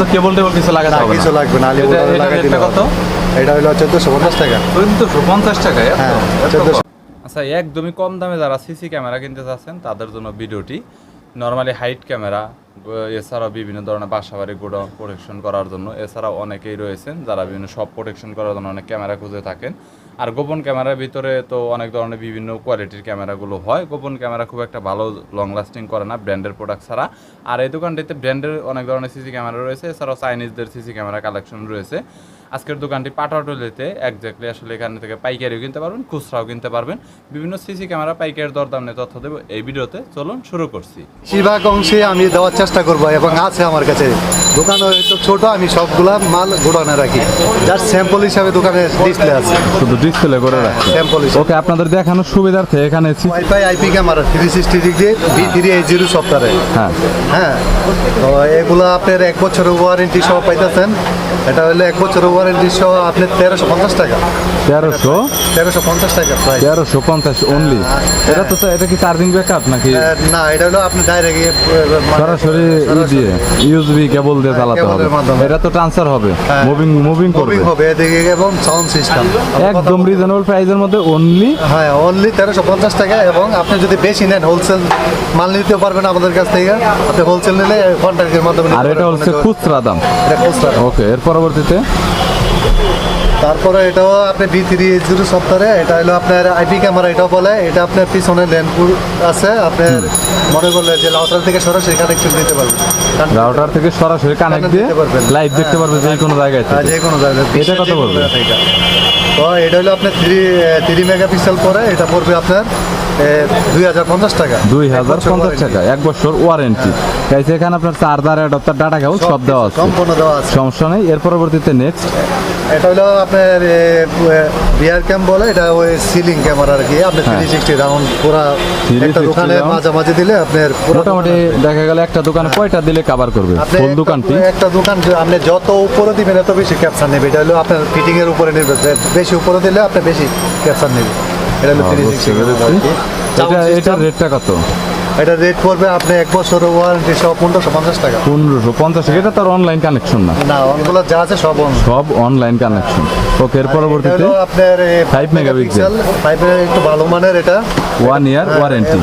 তো কেবল টেবল কিছু লাগাতে না হবে কিছু লাগবে না লাগাই দিলে কত? এটা হলো চোদ্দোশো পঞ্চাশ টাকা। চোদ্দশো পঞ্চাশ টাকা হ্যাঁ, 1400 আচ্ছা একদমই কম দামে যারা সিসি ক্যামেরা কিনতে চাচ্ছেন তাদের জন্য ভিডিওটি। নর্মালি হাইট ক্যামেরা এছাড়াও বিভিন্ন ধরনের বাসাবাড়ি গোডাউন প্রোটেকশন করার জন্য। এছাড়াও অনেকেই রয়েছেন যারা বিভিন্ন সব প্রোটেকশন করার জন্য অনেক ক্যামেরা খুঁজে থাকেন। আর গোপন ক্যামেরার ভিতরে তো অনেক ধরনের বিভিন্ন কোয়ালিটির ক্যামেরাগুলো হয়। গোপন ক্যামেরা খুব একটা ভালো লং লাস্টিং করে না ব্র্যান্ডের প্রোডাক্ট ছাড়া। আর এই দোকানটিতে ব্র্যান্ডের অনেক ধরনের সিসি ক্যামেরা রয়েছে। এছাড়াও চাইনিজদের সিসি ক্যামেরা কালেকশন রয়েছে। আজকের দোকানটি পাটাটলিতে একজাক্টলি আসলে এখানে থেকে পাইকারিও কিনতে পারবেন খুচরাও কিনতে পারবেন। বিভিন্ন সিসি ক্যামেরা পাইকারের দরদাম নিয়ে তথ্য দেবো এই ভিডিওতে। চলুন শুরু করছি। বেশিরভাগ অংশে আমি দেওয়ার চেষ্টা করব এবং আছে আমার কাছে। দোকান হয়তো ছোট আমি সবগুলা মাল গোডাউনে রাখি। যার স্যাম্পল হিসাবে দোকানে ডিসপ্লে আছে। শুধু ডিসপ্লে করে রাখছি স্যাম্পল হিসাবে। ওকে আপনাদের দেখানোর সুবিধার্থে এখানে WiFi IP camera three sixty degree B three eight zero সফটওয়্যারে হ্যাঁ। হ্যাঁ তো এগুলো আপনার এক বছরের ওয়ারেন্টি সহ পাইতেছেন। এটা হলো এক বছরের তেরোশো পঞ্চাশ টাকা। তেরোশো? তেরোশো পঞ্চাশ টাকা তেরোশো পঞ্চাশ অনলি এটা তো এটা কি চার্জিং ব্যাকআপ নাকি? না এটা হলো আপনি ডাইরেক্ট সরাসরি ই দিয়ে ইউএসবি কেবল দিয়ে হ্যাঁ, চালাতে হবে। এটা তো ট্রান্সফার হবে। হ্যাঁ। মুভিং মুভিং করবে। হবে এদিকে এবং সাউন্ড সিস্টেম একদম রিজনেবল প্রাইসের মধ্যে অনলি হ্যাঁ অনলি তেরোশো পঞ্চাশ টাকা এবং আপনি যদি বেশি নেন হোলসেল মাল নিতে পারবেন আমাদের কাছ থেকে। আপনি হোলসেল নিলে কন্ট্রাক্টের মাধ্যমে আর এটা হচ্ছে খুচরা দাম। এটা খুচরা ওকে এর পরবর্তীতে? তারপরে এটাও আপনি ডি থ্রি এইট জিরো সফটওয়্যারে এটা হলো আপনার আইপি ক্যামেরা এটাও বলে এটা আপনার পিছনে ল্যান্ডপুর আছে আপনার মনে করলে যে লাউটার থেকে সরাসরি কানেকশন দিতে পারবেন। রাউটার থেকে সরাসরি কানেক্ট দিয়ে পারবেন। লাইভ দেখতে পারবে যে কোনো জায়গায় হ্যাঁ, যে কোনো জায়গায় এটা কত পড়বে? তো এটা হলো আপনার থ্রি থ্রি মেগাপিক্সেল পরে এটা পড়বে আপনার দুই হাজার পঞ্চাশ টাকা। দুই হাজার পঞ্চাশ টাকা এক বছর ওয়ারেন্টি গাইছে এখানে আপনার চার্জার অ্যাডাপ্টার ডাটা কেবল সব দেওয়া আছে। সম্পূর্ণ দেওয়া আছে। সমস্যা নেই। এর পরবর্তীতে নেক্সট এটা হলো আপনার বিয়ার ক্যাম বলে এটা ওই সিলিং ক্যামেরা আর কি। আপনি হ্যাঁ। থ্রি সিক্সটি রাউন্ড পুরা 360 একটা দোকানে মাঝামাঝি দিলে আপনার মোটামুটি দেখা গেল একটা দোকানে কয়টা দিলে কভার করবে? একটা- দোকানটি একটা দোকান আপনি যত উপরে দিবেন এত বেশি ক্যাপচার নেবে। এটা হলো আপনার ফিটিং এর উপরে নির্ভর করে। বেশি উপরে দিলে আপনি বেশি ক্যাপচার নেবে। এটা হলো থ্রি বুঝতে পেরেছি। এটা এটার রেটটা কত? এটা রেট পড়বে আপনি এক বছর ওয়ারেন্টি সহ পনেরোশো পঞ্চাশ টাকা। পনেরোশো পঞ্চাশ টাকা এটা তার অনলাইন কানেকশন না। না অনগুলো যা আছে সব সব অনলাইন কানেকশন ওকে এর এটা পরবর্তীতে আপনার Five megapixel। ফাইভ একটু ভালো মানের এটা। ওয়ান ইয়ার হ্যাঁ, ওয়ারেন্টি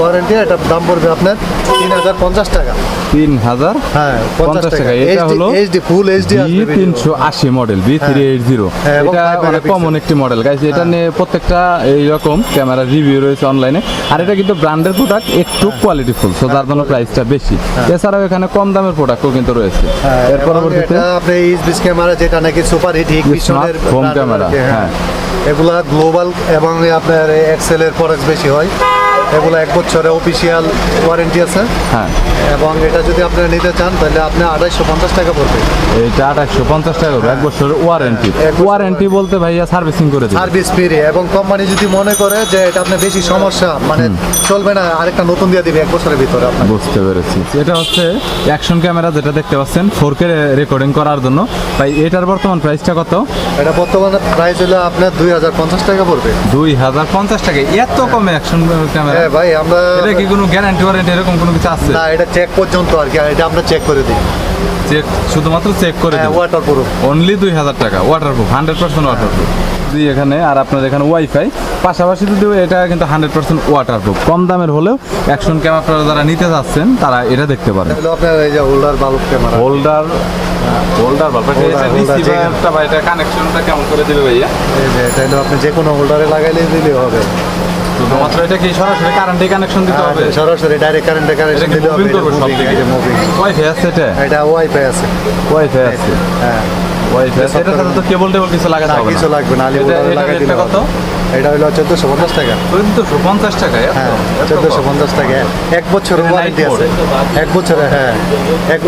ওয়ারেন্টি এটার দাম পড়বে আপনার তিন হাজার পঞ্চাশ টাকা। তিন হাজার হ্যাঁ পঞ্চাশ টাকা। এটা হলো এইচডি ফুল এইচডি বি তিনশো আশি model B three eight zero হ্যাঁ, এবং এটা অনেক কমন একটি মডেল গাইজ এটা নিয়ে প্রত্যেকটা এইরকম ক্যামেরা রিভিউ রয়েছে অনলাইনে আর এটা কিন্তু ব্র্যান্ডের প্রোডাক্ট একটু হ্যাঁ। কোয়ালিটি ফুল সো যার জন্য প্রাইসটা বেশি। এছাড়াও এখানে কম দামের প্রোডাক্টও কিন্তু রয়েছে। এর পরবর্তীতে আপনি এইচবিস ক্যামেরা যেটা নাকি সুপার হিট home camera, হ্যাঁ। এগুলা গ্লোবাল এবং আপনার এক্সেলের খরচ বেশি হয় এগুলো এক বছরের অফিসিয়াল ওয়ারেন্টি আছে। হ্যাঁ। এবং এটা যদি আপনি নিতে চান তাহলে আপনি আড়াইশো পঞ্চাশ টাকা পড়বে। এইটা আঠাশশো পঞ্চাশ টাকা এক বছরের ওয়ারেন্টি ওয়ারেন্টি বলতে ভাইয়া সার্ভিসিং করে সার্ভিস ফ্রি এবং কোম্পানি যদি মনে করে যে এটা আপনার বেশি সমস্যা মানে চলবে না আরেকটা নতুন দিয়ে দিবে এক বছরের ভিতরে বুঝতে পেরেছি। এটা হচ্ছে অ্যাকশন ক্যামেরা যেটা দেখতে পাচ্ছেন ফোর কে রেকর্ডিং করার জন্য। ভাই এটার বর্তমান প্রাইসটা কত? এটা বর্তমানে প্রাইস হলো আপনার দুই হাজার পঞ্চাশ টাকা পড়বে। দুই হাজার পঞ্চাশ টাকা। এত কমে অ্যাকশন ক্যামেরা হ্যাঁ ভাই আমরা এটা কি কোনো গ্যারান্টি ওয়ারেন্টি এরকম কোনো কিছু আছে? না এটা চেক পর্যন্ত আর কি এটা আমরা চেক করে দিই। চেক শুধুমাত্র চেক করে হ্যাঁ দিন ওয়াটার প্রুফ অনলি দুই হাজার টাকা ওয়াটারপ্রুফ হান্ড্রেড পার্সেন্ট ওয়াটারপ্রুফ দুই এখানে আর আপনার এখানে ওয়াইফাই পাশাপাশি যদি এটা কিন্তু হান্ড্রেড পার্সেন্ট ওয়াটারপ্রুফ কম দামের হলেও অ্যাকশন ক্যামেরা যারা নিতে যাচ্ছেন তারা এটা দেখতে পারেন। আপনার এই যে holder bulb camera holder holder bulb Holder, এটা রিসিভারটা বা এটা কানেকশনটা কেমন করে দিবে ভাইয়া? এই যে এটা আপনি যে কোনো হোল্ডারে লাগাইলে দিলে হবে। শুধুমাত্র এটা কি সরাসরি কারেন্টে কানেকশন দিতে হবে? হ্যাঁ, সরাসরি ডাইরেক্ট কারেন্টে এটা কানেকশন দিলে হবে দিকে মুভিং ওয়াইফাই আছে এটা? এটা ওয়াইফাই আছে। ওয়াইফাই আছে? হ্যাঁ। ওয়াইফাই আছে? সাথে তো কেবল টেবল কিছু লাগাতে না হবে কিছু লাগবে না আলি এটা- বোর্ডারে এটার লাগাই দিলে কত? এটা হলো চোদ্দোশো পঞ্চাশ টাকা। চোদ্দশো পঞ্চাশ টাকা হ্যাঁ চোদ্দোশো পঞ্চাশ টাকা। এক বছরের ওয়ারেন্টি আছে। এক বছরে হ্যাঁ। এক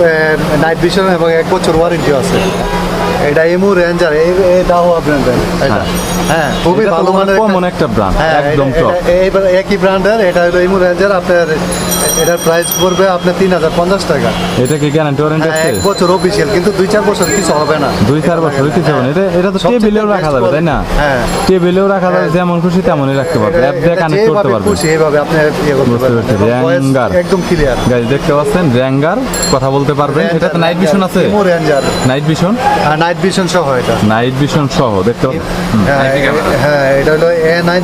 নাইট ভিশন এবং এক বছর ওয়ারেন্টি আছে। এটা এমু রেঞ্জার এটাও এটা। হ্যাঁ। খুবই ভালো মানের common একটা- হ্যাঁ, একদম। এটা- এইবার একই ব্র্যান্ডের এটা হলো এমু রেঞ্জার আপনার এটার প্রাইস পড়বে আপনার তিন হাজার পঞ্চাশ টাকা। এটা কি গ্যারান্টি ওয়ারেন্টি হ্যাঁ, আছে? এক বছর অফিসিয়াল কিন্তু দুই চার বছর কিছু হবে না। দুই চার বছর কিছু হবে না। এটা এটা তো টেবিলেও রাখা যাবে তাই না? হ্যাঁ। টেবিলেও রাখা যাবে যেমন খুশি তেমনই রাখতে পারবে। অ্যাপ দিয়ে কানেক্ট করতে পারবে। খুশি এইভাবে আপনি ইয়ে করতে পারবেন। Ranger। একদম ক্লিয়ার গাইজ দেখতে পাচ্ছেন র্যাঙ্গার কথা বলতে পারবেন। এটা তো নাইট ভিশন আছে? Emu ranger night vision night vision সহ এটা। নাইট ভিশন সহ দেখতে হ্যাঁ, এটা হলো A nine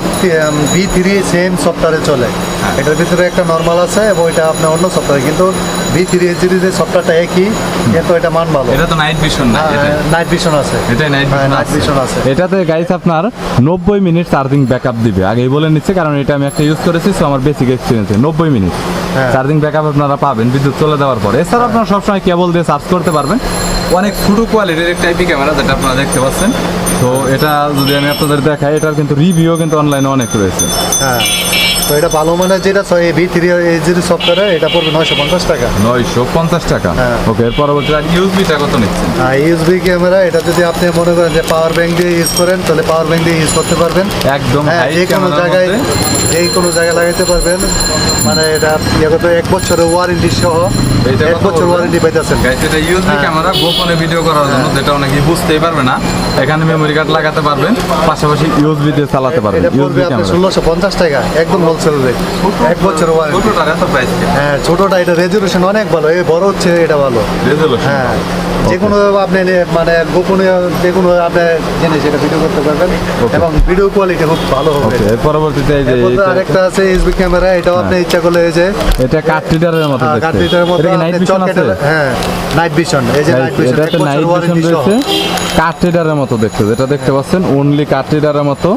B three same সফটওয়্যারে চলে। হ্যাঁ। এটার ভিতরে একটা নর্মাল আছে এবং এটা আপনার অন্য সফটওয়্যার কিন্তু বি থ্রি সিরিজের সফটওয়্যারটা একই কিন্তু এটা মান ভালো। এটা তো নাইট ভিশন না নাইট ভিশন আছে। এটাই নাইট ভিশন নাইট ভিশন আছে। এটাতে গাইস আপনার নব্বই মিনিট চার্জিং ব্যাকআপ দিবে। আগেই বলে নিচ্ছে কারণ এটা আমি একটা ইউজ করেছি সো আমার বেসিক এক্সপিরিয়েন্সে নব্বই মিনিট হ্যাঁ। চার্জিং ব্যাকআপ আপনারা পাবেন বিদ্যুৎ চলে দেওয়ার পরে। এছাড়া আপনারা সবসময় কেবল দিয়ে চার্জ করতে পারবেন। অনেক ছোটো কোয়ালিটির একটা আইপি ক্যামেরা যেটা আপনারা দেখতে পাচ্ছেন। তো এটা যদি আমি আপনাদের দেখাই এটার কিন্তু রিভিউ কিন্তু অনলাইনে অনেক রয়েছে। হ্যাঁ তো এটা ভালো মানের যেটা বি থ্রি জিরো সফটওয়্যার এটা পড়বে নয়শো পঞ্চাশ টাকা। নয়শো পঞ্চাশ টাকা। হ্যাঁ। ওকে এর পরবর্তী আর ইউজবিটা কত নিচ্ছেন? হ্যাঁ ইউএসবি ক্যামেরা এটা যদি আপনি মনে করেন যে পাওয়ার ব্যাংক দিয়ে ইউজ করেন তাহলে পাওয়ার ব্যাংক দিয়ে ইউজ করতে পারবেন। একদম হ্যাঁ যে কোনো জায়গায় মধ্যে যে কোনো জায়গায় লাগাইতে পারবেন। মানে এটা ইয়ে করতে এক বছরের ওয়ারেন্টি সহ এক বছর ওয়ারেন্টি পাইতেছেন। এটা ইউএসবি। ক্যামেরা গোপনে ভিডিও করার জন্য যেটা অনেকে বুঝতেই পারবে না। এখানে মেমরি কার্ড লাগাতে পারবেন পাশাপাশি ইউএসবি দিয়ে চালাতে পারবেন ইউএসবি ক্যামেরা ষোলোশো পঞ্চাশ টাকা একদম হোলসেল রেট এক বছর ওয়ারেন্টি ছোটটার এত প্রাইস হ্যাঁ ছোটটা এটা রেজুলেশন অনেক ভালো। এই বড় হচ্ছে এটা ভালো। রেজলিউশন হ্যাঁ। যে কোনো আপনি মানে গোপনীয় যে কোনো আপনি জেনে সেটা ভিডিও করতে পারবেন এবং ভিডিও কোয়ালিটি খুব ভালো হবে। পরবর্তীতে এই যে আরেকটা আছে এসবি ক্যামেরা এটাও আপনি ইচ্ছা করলে এই যে এটা কাঠ রিডারের মতো দেখতে। কার্টিটার মতো এটা নাইট ভিশন আছে? হ্যাঁ নাইট ভিশন এই যে নাইট ভিশন এটা নাইট ভিশন রয়েছে। কাঠ রিডারের মতো দেখতে যেটা দেখতে পাচ্ছেন অনলি কাঠ রিডারের মতো।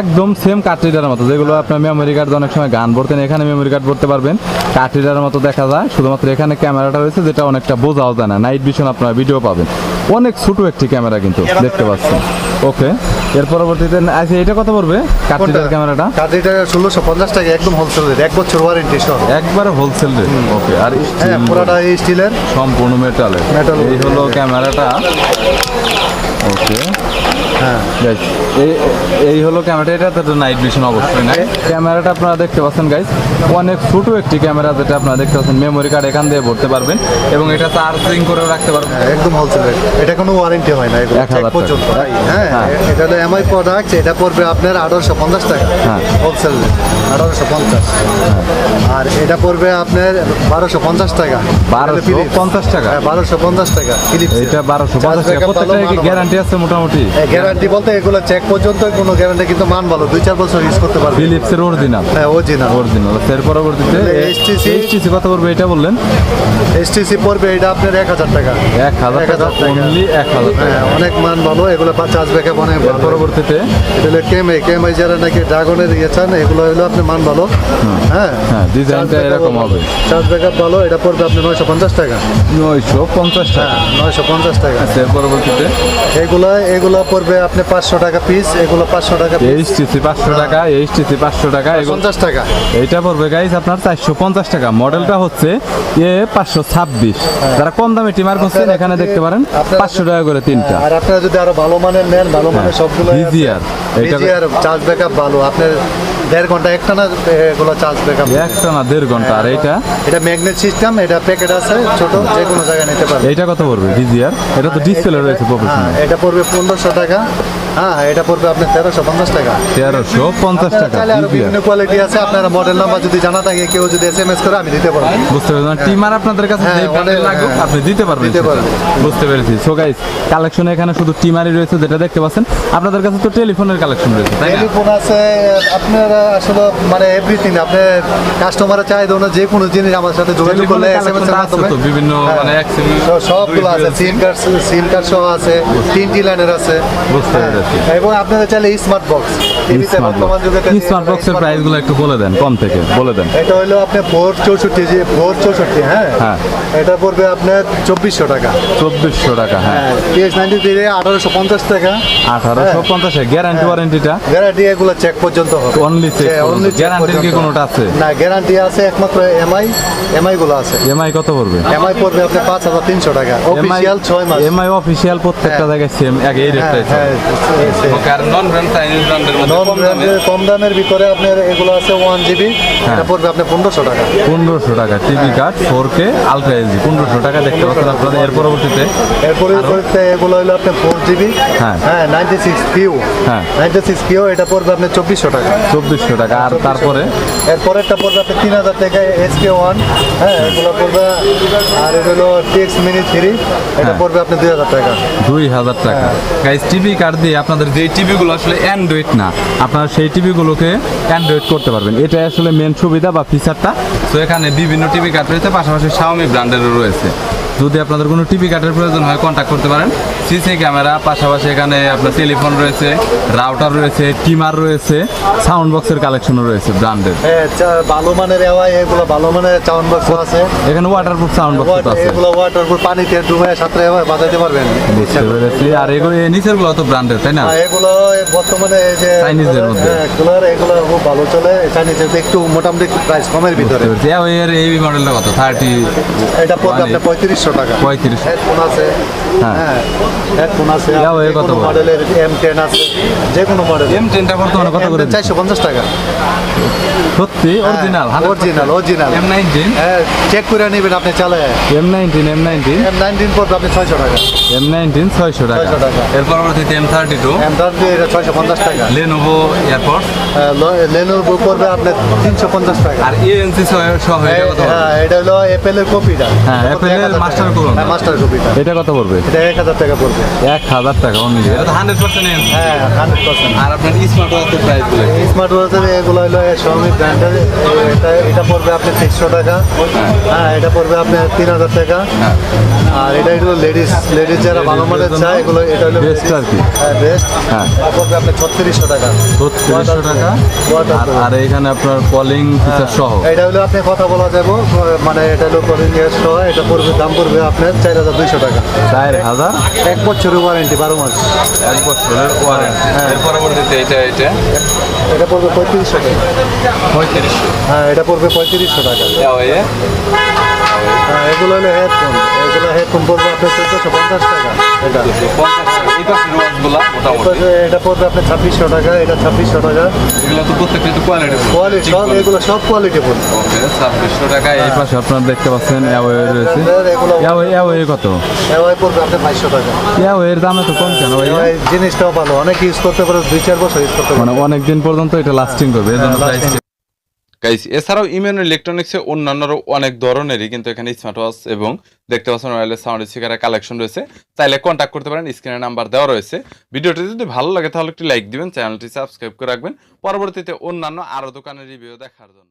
একদম সেম কাঠ রিডারের মতো যেগুলো আপনার মেমোরি কার্ড অনেক সময় গান ভরতেন এখানে মেমোরি কার্ড ভরতে পারবেন। কাটরিডারের মতো দেখা যায় শুধুমাত্র এখানে ক্যামেরাটা রয়েছে যেটা অনেকটা বোঝাও যায় না। নাইট ভিশন আপনারা ভিডিও পাবেন। অনেক ছোট একটি ক্যামেরা কিন্তু দেখতে পাচ্ছেন। ওকে এর পরবর্তীতে আচ্ছা এটা কত পড়বে কাঠ রিডার ক্যামেরাটা? কার্টিটা ষোলোশো পঞ্চাশ টাকা একদম হোলসেল রেট এক বছর ওয়ারেন্টি সহ। একবারে হোলসেল রেট ওকে আর হ্যাঁ পুরাটা স্টিলের সম্পূর্ণ মেটালের Metal এই হলো ক্যামেরাটা। ওকে হ্যাঁ এই হলো ক্যামেরাটা এটা তো নাইট ভিশন অবশ্যই না? ক্যামেরাটা আপনারা দেখতে পাচ্ছেন গাইজ অনেক ছোট একটি ক্যামেরা যেটা আপনারা দেখতে পাচ্ছেন মেমোরি কার্ড এখান দিয়ে ভরতে পারবেন এবং এটা চার্জিং করেও রাখতে পারবেন। হ্যাঁ, একদম হোলসেল এটা কোনো ওয়ারেন্টি হয় না এক হাজার পর্যন্ত হ্যাঁ। হ্যাঁ। এটা হলো এমআই প্রোডাক্ট এটা পড়বে আপনার আঠারোশো পঞ্চাশ টাকা হ্যাঁ। হোলসেল আঠারোশো পঞ্চাশ। আর এটা পড়বে আপনার বারোশো পঞ্চাশ টাকা। বারোশো পঞ্চাশ টাকা? বারোশো পঞ্চাশ টাকা এটা বারোশো পঞ্চাশ টাকা। প্রত্যেকটা গ্যারান্টি আছে মোটামুটি। গ্যারান্টি বলতে এগুলো চেক পর্যন্ত কোনো গ্যারান্টি কিন্তু মান ভালো দুই চার বছর ইউজ করতে পারবে। ফিলিপসের অরিজিনাল হ্যাঁ অরিজিনাল অরিজিনাল এর পরবর্তীতে HTC এইচটিসি কত পড়বে এটা বললেন? এসটিসি পড়বে এটা আপনার এক হাজার টাকা। এক হাজার এক টাকা অনলি এক হাজার টাকা। হ্যাঁ অনেক মান ভালো এগুলো চার্জ ব্যাকআপ অনেক পরবর্তীতে? এটা হলো কেমে কেমে যারা নাকি ড্রাগনের ইয়ে চান এগুলো হলো আপনার মান ভালো। হ্যাঁ। হ্যাঁ ডিজাইনটা এরকম হবে। চার্জ ব্যাকআপ ভালো এটা পড়বে আপনি নয়শো পঞ্চাশ টাকা। নয়শো পঞ্চাশ টাকা। হ্যাঁ নয়শো পঞ্চাশ টাকা। আচ্ছা, এর পরবর্তীতে? এগুলো এগুলো পড়বে আপনি পাঁচশো টাকা পিস এগুলো পাঁচশো টাকা এইচটিসি পাঁচশো টাকা এইচটিসি পাঁচশো টাকা পঞ্চাশ টাকা। এইটা পড়বে গাইস আপনার চারশো পঞ্চাশ টাকা। মডেলটা হচ্ছে এ পাঁচশো ছাব্বিশ। যারা কম দামে টিমার করছেন এখানে দেখতে পারেন পাঁচশো টাকা করে তিনটা। আর আপনারা যদি আরও ভালো মানের নেন ভালো মানের সবগুলো VGR, এইটা- ভিজিআর চার্জ ব্যাকআপ ভালো। আপনার দেড় ঘণ্টা একটানা এগুলো চার্জ ব্যাকআপ একটানা দেড় ঘণ্টা আর এইটা? এটা ম্যাগনেট সিস্টেম এটা প্যাকেট আছে ছোট যে কোনো জায়গায় নিতে পারবে। এটা কত পড়বে ডিজিআর এটা তো ডিসপ্লে রয়েছে হ্যাঁ প্রফেশনাল এটা পড়বে পনেরোশো টাকা। হ্যাঁ এটা পড়বে আপনার তেরোশো পঞ্চাশ টাকা তেরোশো পঞ্চাশ টাকা আরও বিভিন্ন কোয়ালিটি আছে আপনারা মডেল নাম্বার যদি জানা থাকে কেউ যদি এস এম এস করে আমি দিতে পারব বুঝতে পেরেছেন টিমার আপনাদের কাছে হ্যাঁ, যে ব্র্যান্ডের লাগুক হ্যাঁ। আপনি দিতে পারবেন দিতে। পারবেন। বুঝতে পেরেছি সো গাইস কালেকশন এখানে শুধু টিমারই রয়েছে যেটা দেখতে পাচ্ছেন আপনাদের কাছে তো টেলিফোনের কালেকশন রয়েছে তাই না টেলিফোন আছে আপনারা আসলে মানে এভরিথিং আপনার কাস্টমারের চাহিদা অনুযায়ী যে কোনো জিনিস আমার সাথে যোগাযোগ করলে এস এম এস এর মাধ্যমে তো বিভিন্ন হ্যাঁ। মানে সব- সবগুলো আছে সিম কার্ড সিম কার্ড সহ আছে তিনটি লাইনের আছে বুঝতে। পেরেছি। এবং আপনারা চাইলে স্মার্ট বক্স স্মার্ট বক্সের প্রাইসগুলো একটু বলে দেন কম থেকে বলে দেন। এটা হলো আপনার ফোর চৌষট্টি যে ফোর চৌষট্টি হ্যাঁ? হ্যাঁ। এটা পড়বে আপনার চব্বিশশো টাকা। চব্বিশশো টাকা হ্যাঁ। হ্যাঁ নাইনটি থ্রি আঠারোশো পঞ্চাশ টাকা। আঠারোশো পঞ্চাশে গ্যারান্টি ওয়ারেন্টিটা গ্যারান্টি এগুলো চেক পর্যন্ত হবে। হ্যাঁ, পর্যন্ত। only check কি কোনোটা আছে? না গ্যারান্টি আছে একমাত্র এমআই এমআই গুলো আছে। এমআই কত পড়বে? এমআই পড়বে আপনার পাঁচ হাজার তিনশো টাকা। অফিসিয়াল ছয় মাস। এমআই অফিসিয়াল প্রত্যেকটা হ্যাঁ। জায়গায় সেম হ্যাঁ রেটটাই হ্যাঁ আর নন ব্র্যান্ড চাইনিজ ব্র্যান্ডের মধ্যে নন কম দামে কম দামের ভিতরে আপনার এগুলো আছে ওয়ান জিবি পড়বে আপনার পনেরোশো টাকা। পনেরোশো টাকা TV card four K ultra HD পনেরোশো টাকা দেখতে পাচ্ছেন আপনারা। এর পরবর্তীতে এরপরে পড়তে এগুলো হলো আপনার ফোর জিবি হ্যাঁ। হ্যাঁ নাইনটি সিক্স কিউ হ্যাঁ। নাইনটি সিক্স কিউ এটা পড়বে আপনার চব্বিশশো টাকা। চব্বিশশো টাকা আর তারপরে? এরপরেরটা পড়বে আপনার তিন হাজার টাকা এস কে ওয়ান হ্যাঁ এগুলো পড়বে আর এটা হলো টিএক্স মিনি থ্রি এটা হ্যাঁ। পড়বে আপনার দুই হাজার টাকা। দুই হাজার টাকা। গাইজ টিভি কার্ড দিয়ে আপনাদের যে টিভিগুলো আসলে অ্যান্ড্রয়েড না আপনারা সেই টিভিগুলোকে অ্যান্ড্রয়েড করতে পারবেন। এটা আসলে মেন সুবিধা বা ফিচারটা তো এখানে বিভিন্ন টিভি কার্ড রয়েছে, পাশাপাশি শাওমি ব্র্যান্ডেরও রয়েছে। যদি আপনাদের কোনো টিভি কার্ডের প্রয়োজন হয় কন্ট্যাক্ট করতে পারেন। সিসি ক্যামেরা পাশাপাশি এখানে আপনার টেলিফোন রয়েছে রাউটার রয়েছে টিমার রয়েছে সাউন্ড বক্সের কালেকশনও রয়েছে ব্র্যান্ডের হ্যাঁ ভালো মানের এগুলো ভালো মানের চাউন বক্স আছে। এখানে ওয়াটারপ্রুফ সাউন্ড বক্স আছে। এগুলো ওয়াটার পানিতে ডুবে এভাবে বাজাইতে পারবেন। বুঝতে পেরেছি। আর এগুলো নিচেরগুলো তো ব্র্যান্ডের তাই না? এগুলো বর্তমানে এই যে চাইনিজের মধ্যে। হ্যাঁ, কুলার এগুলো খুব ভালো চলে। চাইনিজের একটু মোটামুটি প্রাইস কমের ভিতরে। এই মডেলটা কত? থার্টি এটা আপনার পঁয়ত্রিশশো টাকা। পঁয়ত্রিশ। হেডফোন আছে। হ্যাঁ। হ্যাঁ হেডফোন আছে। কত মডেলের এম টেন আছে। যে কোনো মডেল এম টেনটা বর্তমানে কত করে চারশো পঞ্চাশ টাকা। সত্যি? Original original original M nineteen হ্যাঁ চেক করে নেবেন আপনি চালে M nineteen M nineteen M nineteen পড়বে আপনি ছয়শো টাকা। এম নাইনটিন ছয়শো টাকা। 600 টাকা। এর পরবর্তীতে M thirty two M thirty এটা ছয়শো পঞ্চাশ টাকা। লেনোভো এয়ারপোর্ট লেনোর বুক করবে আপনার তিনশো পঞ্চাশ টাকা। আর ইএনসি সহ এটা কত? হ্যাঁ এটা হলো অ্যাপেলের কপিটা। হ্যাঁ, master হ্যাঁ মাস্টার কপিটা এটা। কত পড়বে? এটা এক হাজার টাকা পড়বে। এক হাজার টাকা অনলি এটা তো হান্ড্রেড পার্সেন্ট হ্যাঁ হান্ড্রেড পার্সেন্ট আর আপনার স্মার্ট ওয়াচের প্রাইস বলে স্মার্ট ওয়াচের এগুলো হলো শাওমি ব্র্যান্ডের এটা এটা পড়বে আপনি তিনশো টাকা। হ্যাঁ এটা পড়বে আপনার তিন হাজার টাকা। হ্যাঁ। আর এটা হলো লেডিস লেডিস যারা ভালো Ladies-দের চায় এগুলো এটা হলো Best আর কি। হ্যাঁ বেস্ট হ্যাঁ। পড়বে আপনার ছত্রিশশো টাকা। ছত্রিশশো টাকা। আর- এখানে আপনার কলিং ফিচার সহ। এটা হলো আপনি কথা বলা যাব মানে এটা হলো কলিং এর সহ এটা পড়বে দাম পড়বে আপনার চার হাজার দুইশো টাকা। চার হাজার? এক বছরের ওয়ারেন্টি বারো মাস। এক বছরের ওয়ারেন্টি হ্যাঁ। পরবর্তীতে এটা এটা এটা পড়বে পঁয়ত্রিশশো টাকা। পঁয়ত্রিশশো। হ্যাঁ এটা পড়বে পঁয়ত্রিশশো টাকা। হ্যাঁ এগুলো হলো হেডফোন এগুলো হেডফোন পড়বে আপনার চোদ্দোশো পঞ্চাশ টাকা এটা। এটা পড়বে আপনার ছাব্বিশশো টাকা এটা ছাব্বিশশো টাকা। এগুলো তো প্রত্যেকটা একটু কোয়ালিটি কোয়ালিটি সব এগুলো সব কোয়ালিটি পড়বে ছাব্বিশশো টাকা এই পাশে আপনারা দেখতে পাচ্ছেন অ্যাওয়ে রয়েছে। অ্যাওয়ে অ্যাওয়ে কত? এওয়াই পড়বে আপনার বাইশশো টাকা। অ্যাওয়ের দামে তো কম কেন ভাই এওয়াই জিনিসটাও ভালো। অনেক ইউজ করতে পারে দুই চার বছর ইউজ করতে পারে। মানে অনেক দিন পর্যন্ত এটা লাস্টিং করবে জন্য হ্যাঁ। গাইস এছাড়াও ইমেন ইলেকট্রনিক্সে অন্যান্যরও অনেক ধরনেরই কিন্তু এখানে স্মার্ট ওয়াচ এবং দেখতে পাচ্ছেন ওয়্যারলেস সাউন্ড স্পিকারের কালেকশন রয়েছে। চাইলে কন্ট্যাক্ট করতে পারেন স্ক্রিনে নাম্বার দেওয়া রয়েছে। ভিডিওটি যদি ভালো লাগে তাহলে একটি লাইক দিবেন চ্যানেলটি সাবস্ক্রাইব করে রাখবেন। পরবর্তীতে অন্যান্য আরও দোকানের রিভিউ দেখার জন্য।